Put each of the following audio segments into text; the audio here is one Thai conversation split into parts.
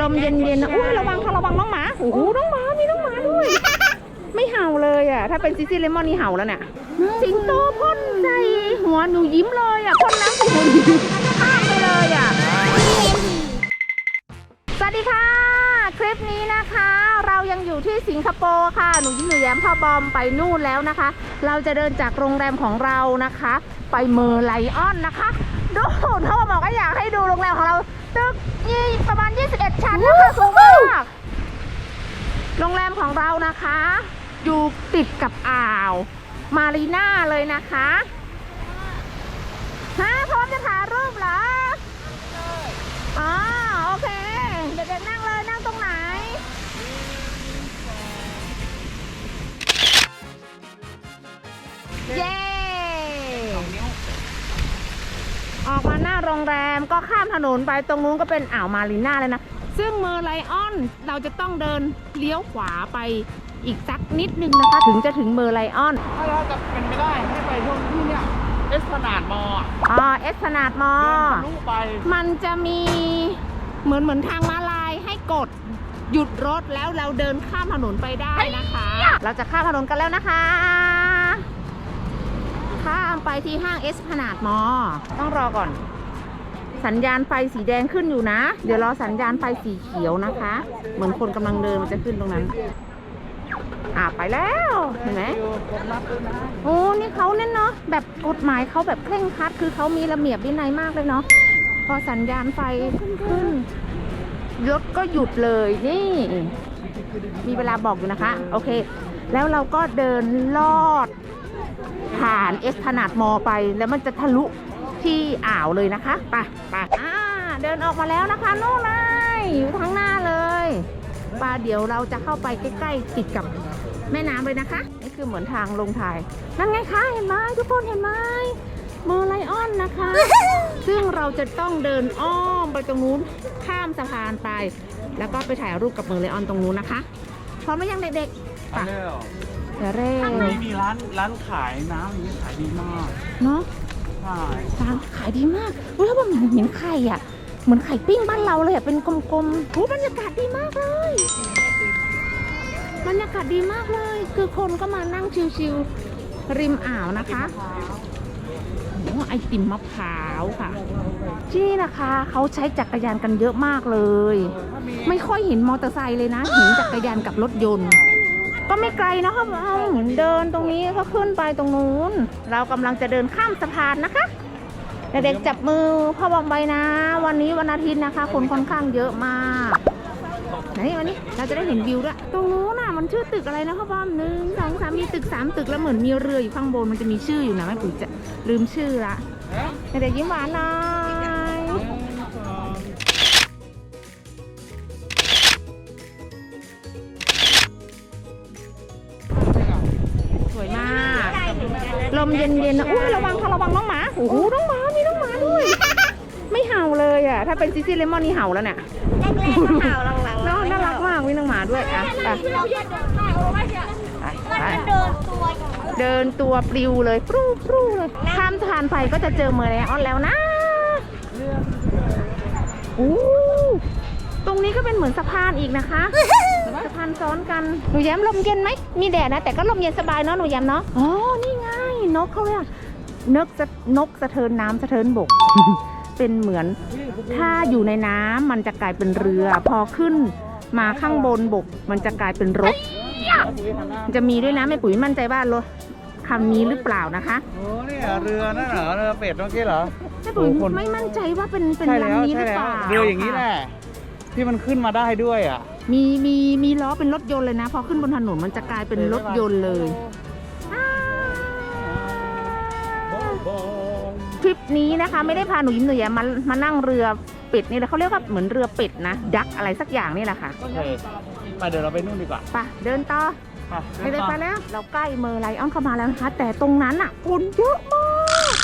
ลมเย็นๆนะอุ้ยระวังค่ะระวังน้องหมาโอ้โหน้องหมามีน้องหมาด้วย ไม่เห่าเลยอะ ถ้าเป็นซิซี่เลมอนนี่เห่าแล้วเนี่ยสิงโตพ่นใส่หัวหนูยิ้มเลยอะพ่นน้ำใส่หัวหนูยิ้มข้ามไปเลยอะสวัสดีค่ะ คลิปนี้นะคะ เรายังอยู่ที่สิงคโปร์ค่ะ หนูยิ้มหนูแย้มพ่อบอมไปนู่นแล้วนะคะ เราจะเดินจากโรงแรมของเรานะคะ ไปเมอร์ไลออนนะคะดูเขาบอกว่าอยากให้ดูโรงแรมของเราตึก ยี่ประมาณ 21 ชั้นนะคะสูงมาก โรงแรมของเรานะคะ อยู่ติดกับอ่าว มารีน่าเลยนะคะฮะพร้อมจะถ่ายรูปเหรออ๋อโอเค เด็กๆนั่งเลยนั่งตรงไหนเย้ ออกมาหน้า โรงแรมก็ข้ามถนนไปตรงนู้นก็เป็นอ่าวมารีน่าเลยนะ ซึ่งเมอร์ไลออนเราจะต้องเดินเลี้ยวขวาไปอีกสักนิดนึงนะคะ ถึงจะถึงเมอร์ไลออน ถ้าเราจะเป็นไปได้ให้ไปช่วงที่เนี่ยเอสพนาดมออะอ๋อเอสพนาดมอเดินทะลุไป มันจะมีเหมือนเหมือนทางม้าลายให้กดหยุดรถแล้วเราเดินข้ามถนนไปได้นะคะ เราจะข้ามถนนกันแล้วนะคะ ข้ามไปที่ห้างเอสพนาดมอ ต้องรอก่อน สัญญาณไฟสีแดงขึ้นอยู่นะ เดี๋ยวรอสัญญาณไฟสีเขียวนะคะ เหมือนคนกำลังเดินมันจะขึ้นตรงนั้น อะไปแล้วเห็นไหมโอ้นี่เขาเน้นเนาะแบบกฎหมายเขาแบบเคร่งครัด คือเขามีระเบียบวินัยมากเลยเนาะพอสัญญาณไฟขึ้นรถก็หยุดเลยนี่ มีเวลาบอกอยู่นะคะ โอเค แล้วเราก็เดินลอดผ่านเอสพนาดมอไปแล้วมันจะทะลุ ที่อ่าวเลยนะคะไปไปอ่าเดินออกมาแล้วนะคะโน่นเลยอยู่ทางหน้าเลยปาเดี๋ยวเราจะเข้าไปใกล้ๆติดกับแม่น้ำเลยนะคะ นี่คือเหมือนทางลงถ่ายนั่นไงคะเห็นไหมทุกคนเห็นไหมเมอร์ไลออนนะคะ ซึ่งเราจะต้องเดินอ้อมไปตรงนู้นข้ามสะพานไป แล้วก็ไปถ่ายรูปกับเมอร์ไลออนตรงนู้นนะคะพร้อมหรือยังเด็กๆไปอันนี้เหรอเดี๋ยวเร่มีมีร้านร้านขายน้ำอย่างนี้ขายดีมากเนาะ ใช่ร้านขายดีมากเฮ้ยแล้วมันเหมือนไข่อะ เหมือนไข่ปิ้งบ้านเราเลยอะ เป็นกลมๆโอ้บรรยากาศดีมากเลย บรรยากาศดีมากเลย คือคนก็มานั่งชิวๆริมอ่าวนะคะโอ้ไอติมมะพร้าวค่ะ ที่นี่นะคะเขาใช้จักรยานกันเยอะมากเลย ไม่ค่อยเห็นมอเตอร์ไซค์เลยนะ เห็นจักรยานกับรถยนต์ ก็ไม่ไกลนะครับเอาเหมือนเดินตรงนี้ก็ขึ้นไปตรงนู้น เรากำลังจะเดินข้ามสะพานนะคะเด็กๆจับมือพ่อบอมไปนะ วันนี้วันอาทิตย์นะคะ คนค่อนข้างเยอะมากไหนวันนี้เราจะได้เห็นวิวด้วยตรงนู้นน่ะมันชื่อตึกอะไรนะพ่อบอมหนึ่งสองสามมีตึกสามตึกแล้วเหมือนมีเรืออยู่ข้างบนมันจะมีชื่ออยู่นะแม่ปุ๋ยจะลืมชื่อละเด็กๆยิ้มหวานหน่อย มเย็นๆนะอุ้ยระวังค่ะระวังน้องหมาโอ้โหน้องหมามีน้องหมาด้วย ไม่เห่าเลยอะ ถ้าเป็นซิซี่เลมอนนี่เห่าแล้วเนี่ยแรกๆก็ข่าวหลังๆน้องน่ารักมากมีน้องหมาด้วยอะไปไปไปเดินตัวอย่างเดินตัวปลิวเลยปรูปรูเลยข้ามสะพานไปก็จะเจอเมอร์ไลออนแล้วนะโอ้ตรงนี้ก็เป็นเหมือนสะพานอีกนะคะสะพานซ้อนกัน หนูแย้มลมเย็นไหม มีแดดนะ แต่ก็ลมเย็นสบายเนาะ หนูแย้มเนาะ อ๋อ นี่ไง นกเขาเรียกนกสะนกสะเทินน้ำสะเทินบก เป็นเหมือนถ้าอยู่ในน้ำมันจะกลายเป็นเรือ พอขึ้นมาข้างบนบก มันจะกลายเป็นรถ จะมีด้วยนะแม่ปุ๋ยมั่นใจว่ารถคำนี้หรือเปล่านะคะโอ้นี่เหรอเรือนั่นเหรอเรือเป็ดเมื่อกี้เหรอแม่ปุ๋ยโอ้คนไม่มั่นใจว่าเป็นเป็นใช่แล้วลำนี้หใช่รือแล้เปวล่าเรืออย่างนี้แหละที่มันขึ้นมาได้ด้วยอะมีมีมีล้อเป็นรถยนต์เลยนะ พอขึ้นบนถนนมันจะกลายเป็นรถยนต์เลย ทริปนี้นะคะ ไม่ได้พาหนูยิ้มหนูแย้มมามานั่งเรือเป็ดนี่แหละเขาเรียกว่าเหมือนเรือเป็ดนะดักอะไรสักอย่างนี่แหละค่ะโอเคไปเดี๋ยวเราไปนู่นดีกว่าไปเดินต่อไปไปเลยไปแล้วเราใกล้เมอร์ไลออนเข้ามาแล้วนะคะ แต่ตรงนั้นอะคนเยอะมาก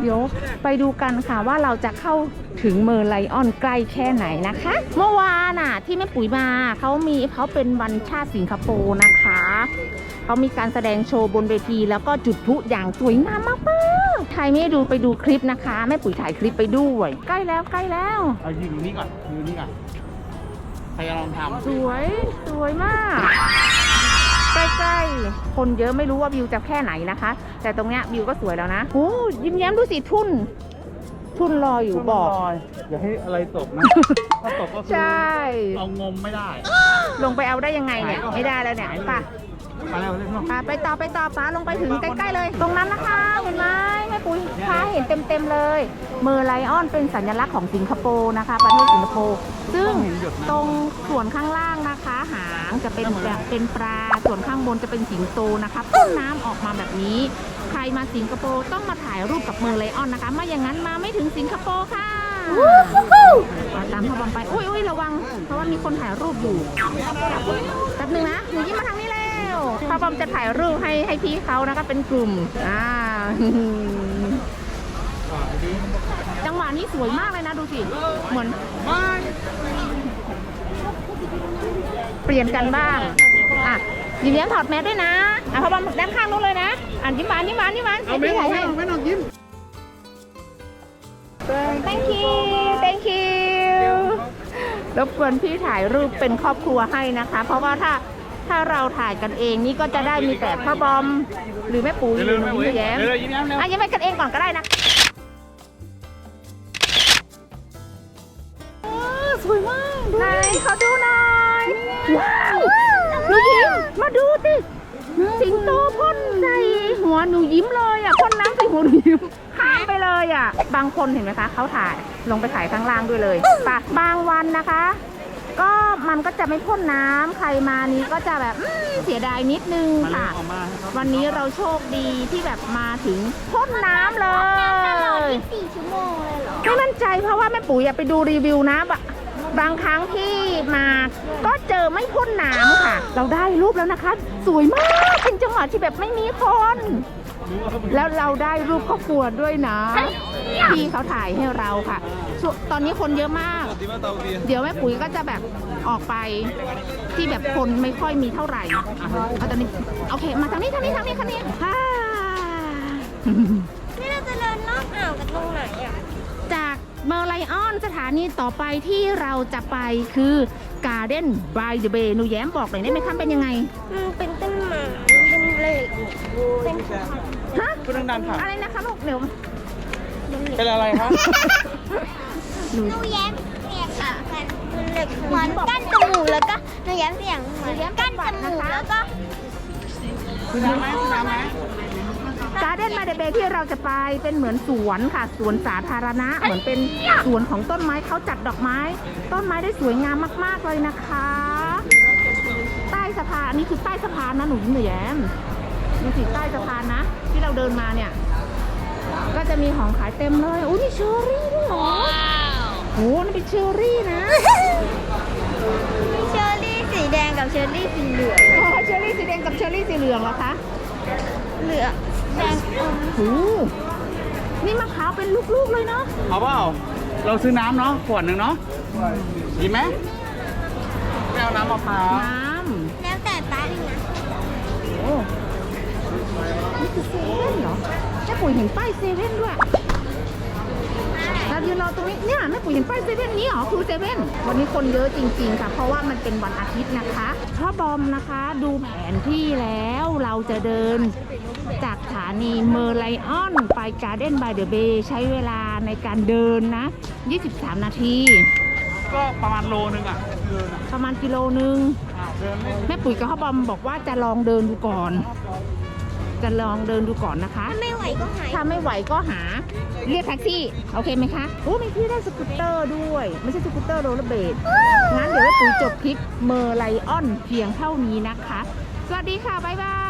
เดี๋ยวไปดูกันค่ะว่าเราจะเข้าถึงเมอร์ไลออนใกล้แค่ไหนนะคะ เมื่อวานน่ะ ที่แม่ปุ๋ยมาเขามีเขาเป็นวันชาติสิงคโปร์นะคะเขามีการแสดงโชว์บนเวทีแล้วก็จุดพลุอย่างสวยงามมาก ๆใครไม่ได้ดูไปดูคลิปนะคะแม่ปุ๋ยถ่ายคลิปไปด้วย ใกล้แล้วใกล้แล้ว เอายืนอยู่นี่ก่อนยืนนี่ก่อนใครจะลองทำสวยสวยมาก ใกล้ๆ คนเยอะไม่รู้ว่าวิวจะแค่ไหนนะคะ แต่ตรงเนี้ยวิวก็สวยแล้วนะโอ้ยิ้มแย้มดูสิทุ่น ทุ่นลอยอยู่บอกอย่าให้อะไรตกนะ ถ้าตกก็คือใช่ เอางมไม่ได้ ลงไปเอาได้ยังไงเนี่ย ไม่ได้แล้วเนี่ยไป่ะ ไปแล้วเล่นเนาะอะไปต่อไปต่อฟ้าลงไปถึงใกล้ๆเลย ตรงนั้นนะคะ เห็นไหมแม่ปุ๋ยพาเห็นเต็มๆเลยเมอร์ไลออนเป็นสัญลักษณ์ของสิงคโปร์นะคะ ประเทศสิงคโปร์ซึ่งตรงส่วนข้างล่างนะคะ หางจะเป็นแบบเป็นปลาส่วนข้างบนจะเป็นสิงโตนะคะพ่นน้ำออกมาแบบนี้ ใครมาสิงคโปร์ต้องมาถ่ายรูปกับเมอร์ไลออนนะคะไม่อย่างนั้นมาไม่ถึงสิงคโปร์ค่ะมาตามพ่อบอมไปอุ้ยอุ้ยระวัง เพราะว่ามีคนถ่ายรูปอยู่แป๊บนึงนะหนูยิ้มมาทางนี้แล้ วพ่อบอมจะถ่ายรูปให้ให้พี่เขานะคะเป็นกลุ่มอ่าจังหวะนี้สวยมากเลยนะดูสิ เหมือนไม่เปลี่ยนกันบ้าง อะยิ้มแย้มถอดแมสด้วยนะ อะพ่อบอมด้านข้างนู้นเลยนะ อะยิ้มหวานยิ้มหวานยิ้มหวานเอาไม่ให้เอาพี่ไม่ถ่ายเอาไม่เอายิ้มให้ thank you thank you รบกวนพี่ถ่ายรูปเป็นครอบครัวให้นะคะ เพราะว่าถ้า ถ้าเราถ่ายกันเองนี่ก็จะได้มีแต่พ่อบอม หรือแม่ปุ๋ยเดี๋ยวหเร็รือวน้แม่องเว้ยยิ้มแย้มเร็วๆยิ้มแย้มเร็วอะยิ้มให้กันเองก่อนก็ได้นะสวยมากไหนขอดูหน่อยว้าวหนูยิ้มมาดูสิสิงโตพ่นใส่หัวหนูยิ้มเลยอะพ่นน้ำใส่หัวหนูยิ้มข้ามไปเลยอะ บางคนเห็นไหมคะเขาถ่ายลงไปถ่ายข้างล่างด้วยเลยปะบางวันนะคะ ก็มันก็จะไม่พ่นน้ำใครมานี้ก็จะแบบอืมเสียดายนิดนึงมาเร็วค่ะออกมาให้เขาวันนี้เราโชคดีที่แบบมาถึงพ่นน้ำเลยสี่ชั่วโมงเลยเหรอ ไม่มั่นใจเพราะว่าแม่ปุ๋ยอะไปดูรีวิวนะบะบางครั้งที่มาก็เจอไม่พ่นน้ำค่ะ เราได้รูปแล้วนะคะ สวยมากเป็นจังหวะที่แบบไม่มีคน รู้ว่าเขาเป็นแล้วเราได้รูปครอบครัวด้วยนะ พี่เขาถ่ายให้เราค่ะส่วนตอนนี้คนเยอะมาก เดี๋ยวแม่ปุ๋ยก็จะแบบออกไปที่แบบคนไม่ค่อยมีเท่าไหร่เอาตอนนี้โอเค มาทางนี้ทางนี้ทางนี้ทางนี้ฮ่านี่เราจะเดินรอบอ่าวกันตรงไหนอะ จากเมอร์ไลออนสถานีต่อไปที่เราจะไปคือ Garden by the Bay หนูแย้มบอกหน่อยได้ไหมคะเป็นยังไง มันเป็นต้นไม้เป็นเหล็กเป็นภูเขา ฮะพูดดังๆค่ะ อะไรนะคะลูกเดี๋ยวเป็นอะไรคะ หนูหนูแย้มเสียงเหมือนกันมันเหล็กเหมือนกั้นจมูกแล้วก็หนูแย้มเสียงเหมือนกั้นจมูกแล้วก็คุณน้ำไหมคุณน้ำไหม Garden by the Bay ที่เราจะไปเป็นเหมือนสวนค่ะ สวนสาธารณะ เหมือนเป็นสวนของต้นไม้เขาจัดดอกไม้ ต้นไม้ได้สวยงามมาก ๆ เลยนะคะ ใต้สะพานอันนี่คือใต้สะพานนะหนูยิ้มหนูแย้ม ดูสิใต้สะพานนะ ที่เราเดินมาเนี่ย ก็จะมีของขายเต็มเลยอุ้ยมีเชอร์รี่ด้วยเหรอโอ้นั่นเป็นเชอร์รี่นะมีเชอร์รี่สีแดงกับเชอร์รี่สีเหลืองอ๋อเชอร์รี่สีแดงกับเชอร์รี่สีเหลืองเหรอคะเหลืองแดงอมโอ้นี่มะพร้าวเป็นลูกๆเลยเนาะเอาเปล่าเราซื้อน้ำเนาะขวดหนึ่งเนาะดีไหมไม่เอาน้ำมะพร้าวน้แล้วแต่ป้าเลยนะำโอ้ นี่คือเซเว่นเหรอแม่ปุ๋ยเห็นป้ายเซเว่นด้วยเรายืนรอตรงนี้เนี่ยแม่ปุ๋ยเห็นป้ายเซเว่นนี้เหรอคือเซเว่นวันนี้คนเยอะจริง ๆ ค่ะ เพราะว่ามันเป็นวันอาทิตย์นะคะพ่อบอมนะคะดูแผนที่แล้วเราจะเดินจากสถานีเมอร์ไลออน ไปการ์เด้นบายเดอะเบย์ใช้เวลาในการเดินนะ 23 นาที ก็ประมาณโลนึงอะเดินอะประมาณกิโลนึงอ้าวเดินเล่นแม่ปุ๋ยกับพ่อบอมบอกว่าจะลองเดินดูก่อน จะลองเดินดูก่อนนะคะถ้าไม่ไหวก็หายถ้าไม่ไหวก็หา เรียกแท็กซี่ โอเคไหมคะโอ้มีพี่ได้สกูตเตอร์ด้วย ไม่ใช่สกูตเตอร์โรลเลอร์เบดงั้นเดี๋ยวแม่ปุ๋ยจบคลิปเมอร์ไลออนเพียงเท่านี้นะคะ สวัสดีค่ะ บ๊ายบาย